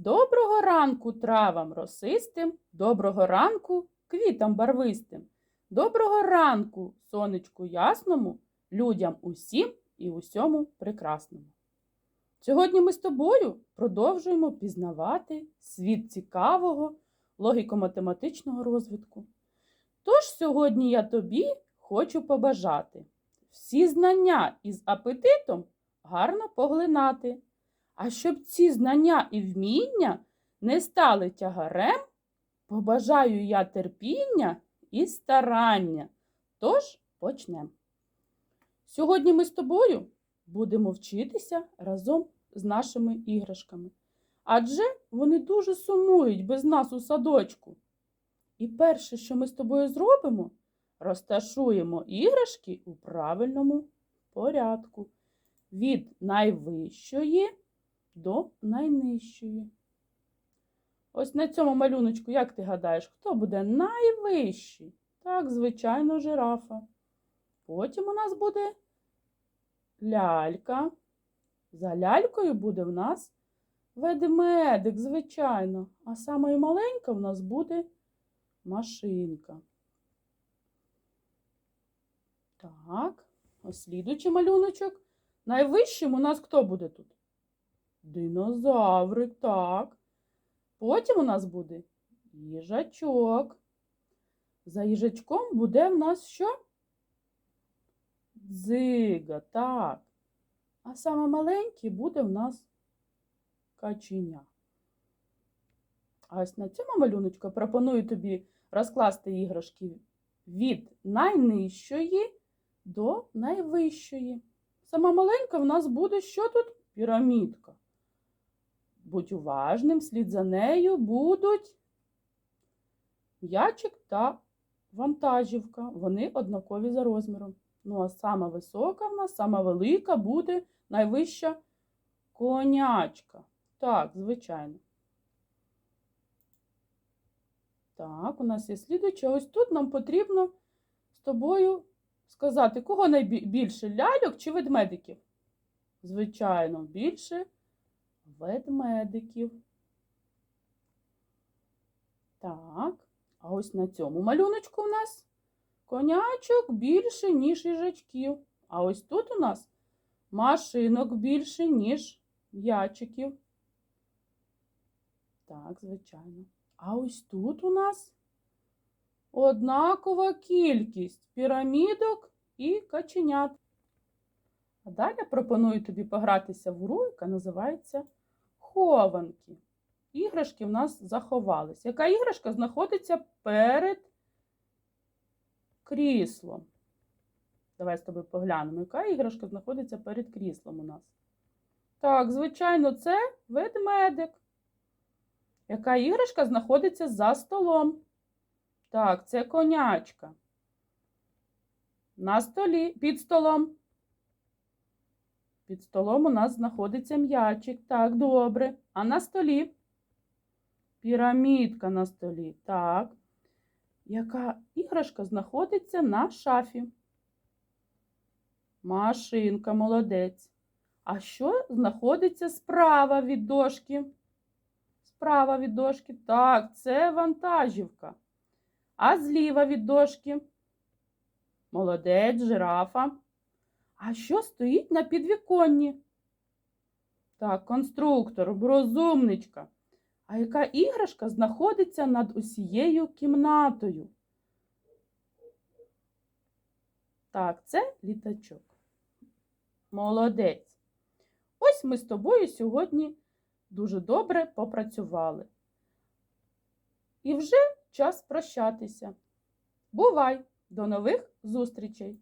Доброго ранку травам росистим, доброго ранку квітам барвистим, доброго ранку сонечку ясному, людям усім і усьому прекрасному. Сьогодні ми з тобою продовжуємо пізнавати світ цікавого логіко-математичного розвитку. Тож сьогодні я тобі хочу побажати всі знання із апетитом гарно поглинати. А щоб ці знання і вміння не стали тягарем, побажаю я терпіння і старання. Тож почнемо. Сьогодні ми з тобою будемо вчитися разом з нашими іграшками. Адже вони дуже сумують без нас у садочку. І перше, що ми з тобою зробимо, розташуємо іграшки у правильному порядку. Від найвищої до найнижчої. Ось на цьому малюночку, як ти гадаєш, хто буде найвищий? Так, звичайно, жирафа. Потім у нас буде лялька. За лялькою буде в нас ведмедик, звичайно. А самою маленька в нас буде машинка. Так, ось слідуючий малюночок. Найвищим у нас хто буде тут? Динозаврик, так. Потім у нас буде їжачок. За їжачком буде в нас що? Дзига, так. А саме маленький буде в нас каченя. А ось на цьому малюночку пропоную тобі розкласти іграшки від найнижчої до найвищої. Сама маленька в нас буде що тут? Пірамідка. Будь уважним, слід за нею будуть м'ячик та вантажівка. Вони однакові за розміром. Ну, а сама висока в нас, сама велика буде найвища конячка. Так, звичайно. Так, у нас є слідуюче. Ось тут нам потрібно з тобою сказати, кого найбільше ляльок чи ведмедиків? Звичайно, більше ведмедиків. Так, а ось на цьому малюночку у нас конячок більше, ніж їжачків. А ось тут у нас машинок більше, ніж м'ячиків. Так, звичайно. А ось тут у нас однакова кількість пірамідок і каченят. А далі пропоную тобі погратися в гру, яка називається хованки. Іграшки в нас заховались. Яка іграшка знаходиться перед кріслом? Давай з тобою поглянемо, яка іграшка знаходиться перед кріслом у нас. Так, звичайно, це ведмедик. Яка іграшка знаходиться за столом? Так, це конячка. На столі, під столом. Під столом у нас знаходиться м'ячик. Так, добре. А на столі? Пірамідка на столі. Так. Яка іграшка знаходиться на шафі? Машинка, молодець. А що знаходиться справа від дошки? Справа від дошки. Так, це вантажівка. А зліва від дошки? Молодець, жирафа. А що стоїть на підвіконні? Так, конструктор, розумничка. А яка іграшка знаходиться над усією кімнатою? Так, це літачок. Молодець. Ось ми з тобою сьогодні дуже добре попрацювали. І вже час прощатися. Бувай! До нових зустрічей!